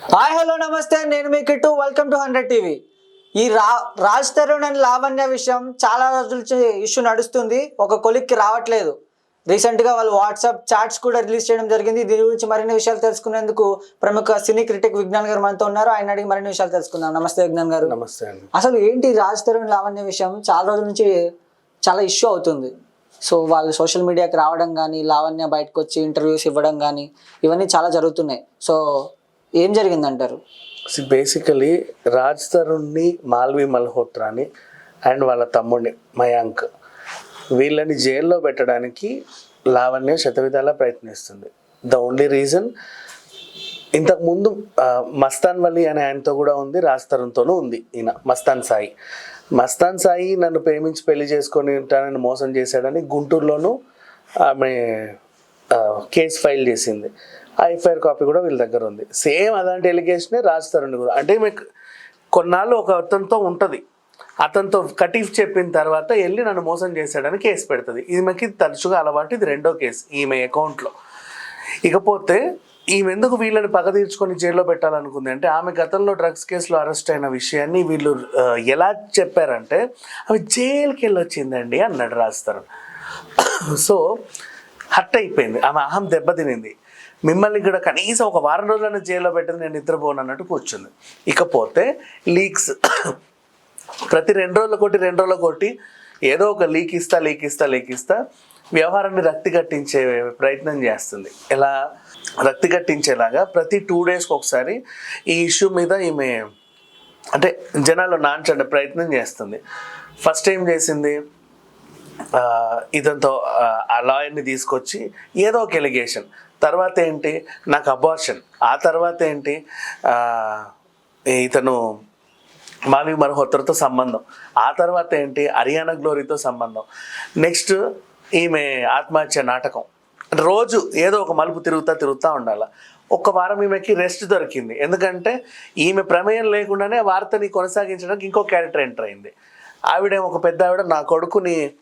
Hi hello namaste. నేను మీ Kittu. Welcome to hundred TV ఈ రా రాజ్ తరుణ్ అండ్ లావణ్య విషయం చాలా రోజుల నుంచి ఇష్యూ నడుస్తుంది. ఒక కొలిక్కి రావట్లేదు. రీసెంట్గా వాళ్ళు వాట్సాప్ చాట్స్ కూడా రిలీజ్ చేయడం జరిగింది. దీని గురించి మరిన్ని విషయాలు తెలుసుకునేందుకు ప్రముఖ సినీ క్రిటిక్ విజ్ఞాన్ గారు మనతో ఉన్నారు. ఆయన అడిగి మరిన్ని విషయాలు తెలుసుకుందాం. నమస్తే విజ్ఞాన్ గారు. నమస్తే అసలు ఏంటి రాజ్ తరుణ్ లావణ్య విషయం? చాలా రోజుల నుంచి చాలా ఇష్యూ అవుతుంది. సో వాళ్ళు సోషల్ మీడియాకి రావడం కానీ లావణ్య బయటకు వచ్చి ఇంటర్వ్యూస్ ఇవ్వడం కానీ ఇవన్నీ చాలా జరుగుతున్నాయి. సో ఏం జరిగిందంటారు? బేసికలీ రాజ్ తరుణ్ని మాల్వి మల్హోత్రాని అండ్ వాళ్ళ తమ్ముడిని మయాంక్ వీళ్ళని జైల్లో పెట్టడానికి లావణ్య శతవిధాలా ప్రయత్నిస్తుంది. ద ఓన్లీ రీజన్ ఇంతకుముందు మస్తాన్ వలి అనే ఆయనతో కూడా ఉంది రాజ్ తరుణ్తోనూ ఉంది ఈయన మస్తాన్ సాయి. మస్తాన్ సాయి నన్ను ప్రేమించి పెళ్ళి చేసుకొని ఉంటానని మోసం చేశాడని గుంటూరులోనూ ఆమె కేసు ఫైల్ చేసింది. ఆ కాపీ కూడా వీళ్ళ దగ్గర ఉంది. సేమ్ అలాంటి ఎలిగేషనే రాజ్ తరుణ్ కూడా అంటే మీకు కొన్నాళ్ళు ఒక అతనితో ఉంటుంది. అతనితో కటీఫ్ చెప్పిన తర్వాత వెళ్ళి నన్ను మోసం చేశాడని కేసు పెడుతుంది. ఈమెకి తరచుగా అలవాటు. ఇది రెండో కేసు ఈమె అకౌంట్లో. ఇకపోతే ఈమె ఎందుకు వీళ్ళని పగ తీర్చుకొని జైల్లో పెట్టాలనుకుంది? అంటే ఆమె గతంలో డ్రగ్స్ కేసులో అరెస్ట్ అయిన విషయాన్ని వీళ్ళు ఎలా చెప్పారంటే అవి జైలుకి వెళ్ళి వచ్చిందండి అన్నాడు రాస్తారు సో హట్ అయిపోయింది. ఆమె అహం దెబ్బతినింది మిమ్మల్ని కూడా కనీసం ఒక వారం రోజులైనా జైల్లో పెట్టింది నేను నిద్రపోను అన్నట్టు కూర్చుంది. ఇకపోతే లీక్స్ ప్రతి రెండు రోజుల కొట్టి రెండు రోజుల కొట్టి ఏదో ఒక లీక్ ఇస్తా లీక్ ఇస్తా లీక్ ఇస్తా వ్యవహారాన్ని రక్తి కట్టించే ప్రయత్నం చేస్తుంది. ఎలా? రక్తి కట్టించేలాగా ప్రతి టూ డేస్కి ఒకసారి ఈ ఇష్యూ మీద ఈమె అంటే జనాలు నాంచండి ప్రయత్నం చేస్తుంది. ఫస్ట్ ఏం చేసింది? ఇదంతో ఆ, లాయర్ని తీసుకొచ్చి ఏదో ఒక ఎలిగేషన్. తర్వాత ఏంటి? నాకు అబార్షన్ ఆ తర్వాత ఏంటి? ఇతను మాలవి మల్హోత్రతో సంబంధం. ఆ తర్వాత ఏంటి? హరియానా గ్లోరీతో సంబంధం. నెక్స్ట్ ఈమె ఆత్మహత్య నాటకం. రోజు ఏదో ఒక మలుపు తిరుగుతా తిరుగుతూ ఉండాలి. ఒక్క వారం ఈమెకి రెస్ట్ దొరికింది. ఎందుకంటే ఈమె ప్రమేయం లేకుండానే వార్తని కొనసాగించడానికి ఇంకో క్యారెక్టర్ ఎంటర్ అయింది. ఆవిడ ఒక పెద్ద ఆవిడ నా కొడుకుని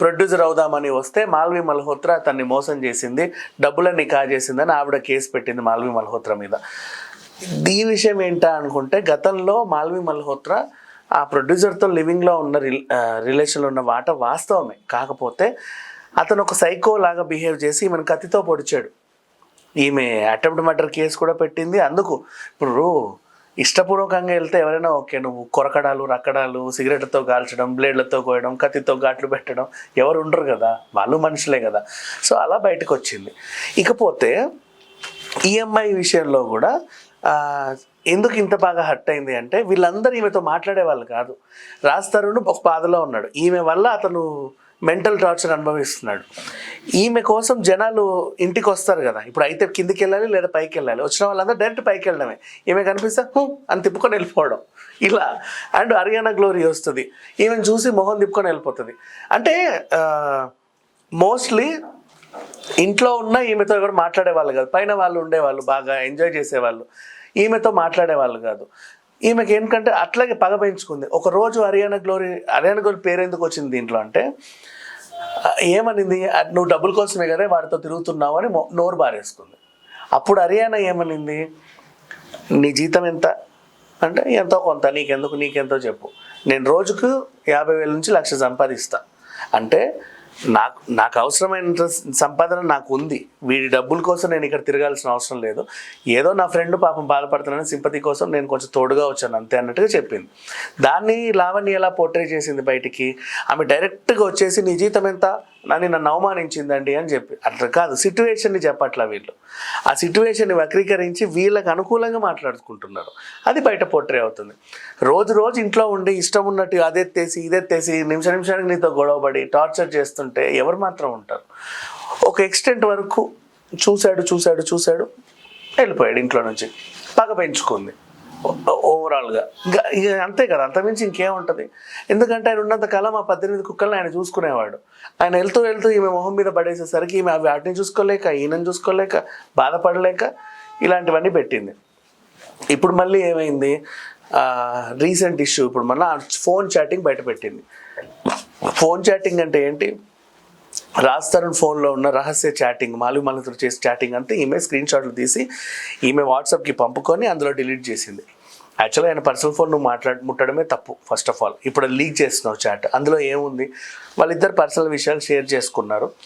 ప్రొడ్యూసర్ అవుదామని వస్తే మాల్వి మల్హోత్రా తన్ని మోసం చేసింది డబ్బులన్నీ కాజేసిందని ఆవిడ కేసు పెట్టింది మాల్వి మల్హోత్రా మీద. ఈ విషయం ఏంటా అనుకుంటే గతంలో మాల్వి మల్హోత్రా ఆ ప్రొడ్యూసర్తో లివింగ్లో ఉన్న రిలేషన్లో ఉన్న వాట వాస్తవమే. కాకపోతే అతను ఒక సైకో లాగా బిహేవ్ చేసి ఈమెను కత్తితో పొడిచాడు. ఈమె అటెంప్ట్ మర్డర్ కేసు కూడా పెట్టింది. అందుకు ఇప్పుడు ఇష్టపూర్వకంగా వెళ్తే ఎవరైనా ఓకే నువ్వు కొరకడాలు రక్కడాలు సిగరెట్లతో కాల్చడం బ్లేడ్లతో కోయడం కత్తితో ఘాట్లు పెట్టడం ఎవరు ఉండరు కదా. వాళ్ళు మనుషులే కదా. సో అలా బయటకు వచ్చింది ఇకపోతే ఈఎంఐ విషయంలో కూడా ఎందుకు ఇంత బాగా హట్ అయింది అంటే వీళ్ళందరూ ఈమెతో మాట్లాడే వాళ్ళు కాదు. రాజ్ తరుణ్ ఒక బాధలో ఉన్నాడు. ఈమె వల్ల అతను మెంటల్ టార్చర్ అనుభవిస్తున్నాడు. ఈమె కోసం జనాలు ఇంటికి వస్తారు కదా. ఇప్పుడు అయితే కిందికి వెళ్ళాలి లేదా పైకి వెళ్ళాలి వచ్చిన వాళ్ళందరూ డైరెక్ట్ పైకి వెళ్ళడమే ఈమె కనిపిస్తే అని తిప్పుకొని వెళ్ళిపోవడం. ఇలా. అండ్ అరియానా గ్లోరీ వస్తుంది. ఈమెను చూసి మొహం తిప్పుకొని వెళ్ళిపోతుంది. అంటే మోస్ట్లీ ఇంట్లో ఉన్న ఈమెతో కూడా మాట్లాడేవాళ్ళు కాదు. పైన వాళ్ళు ఉండేవాళ్ళు బాగా ఎంజాయ్ చేసేవాళ్ళు. ఈమెతో మాట్లాడేవాళ్ళు కాదు. ఈమెకి ఏంటంటే అట్లాగే పగ పెంచుకుంది. ఒక రోజు హరియానా గ్లోరీ హర్యానా గ్లోరీ పేరు ఎందుకు వచ్చింది దీంట్లో అంటే ఏమనింది? నువ్వు డబ్బుల కోసమే కదా వాడితో తిరుగుతున్నావు అని నోరు బారేసుకుంది. అప్పుడు హర్యానా ఏమనింది? నీ జీతం ఎంత? అంటే ఎంతో కొంత నీకెందుకు నీకెంతో చెప్పు. నేను రోజుకు యాభై వేల నుంచి లక్ష సంపాదిస్తా. అంటే నాకు నాకు అవసరమైన సంపాదన నాకు ఉంది వీడి డబ్బుల కోసం నేను ఇక్కడ తిరగాల్సిన అవసరం లేదు. ఏదో నా ఫ్రెండ్ పాపం బాధపడుతున్నాను సింపతి కోసం నేను కొంచెం తోడుగా వచ్చాను అంతే అన్నట్టుగా చెప్పింది. దాన్ని లావణ్య ఎలా పోర్ట్రే చేసింది బయటికి? ఆమె డైరెక్ట్గా వచ్చేసి నీ జీతం ఎంత? నన్ను నన్ను అవమానించిందండి అని చెప్పి. అట్లా కాదు సిట్యువేషన్ని చెప్పట్లా వీళ్ళు. ఆ సిట్యువేషన్ని వక్రీకరించి వీళ్ళకి అనుకూలంగా మాట్లాడుకుంటున్నారు. అది బయట పోర్ట్రే అవుతుంది. రోజు రోజు ఇంట్లో ఉండి ఇష్టం ఉన్నట్టు అదెత్తేసి ఇదెత్తేసి నిమిష నిమిషానికి నీతో గొడవపడి టార్చర్ చేస్తుంటే ఎవరు మాత్రం ఉంటారు. ఒక ఎక్స్టెంట్ వరకు చూశాడు చూశాడు చూశాడు వెళ్ళిపోయాడు ఇంట్లో నుంచి. పగ పెంచుకుంది. ఓవరాల్గా. ఇంకా ఇక అంతే కదా అంతమించి ఇంకేముంటుంది? ఎందుకంటే ఆయన ఉన్నంత కాలం ఆ పద్దెనిమిది కుక్కల్ని ఆయన చూసుకునేవాడు. ఆయన వెళ్తూ వెళ్తూ ఈమె మొహం మీద పడేసేసరికి ఈమె అవి వాటిని చూసుకోలేక ఈయనని చూసుకోలేక బాధపడలేక ఇలాంటివన్నీ పెట్టింది. ఇప్పుడు మళ్ళీ ఏమైంది? రీసెంట్ ఇష్యూ ఇప్పుడు మళ్ళీ ఫోన్ చాటింగ్ బయట పెట్టింది. ఫోన్ చాటింగ్ అంటే ఏంటి? రాజ్ తరుణ్ ఫోన్లో ఉన్న రహస్య చాటింగ్ మాలు మల్లతో చేసి చాటింగ్ అంతా ఈమె స్క్రీన్ షాట్లు తీసి ఈమె వాట్సాప్కి పంపుకొని అందులో డిలీట్ చేసింది. యాక్చువల్గా ఆయన పర్సనల్ ఫోన్ నువ్వు మాట్లాడి ముట్టడమే తప్పు ఫస్ట్ ఆఫ్ ఆల్ ఇప్పుడు లీక్ చేస్తున్నావు చాట్ అందులో ఏముంది? వాళ్ళిద్దరు పర్సనల్ విషయాలు షేర్ చేసుకున్నారు.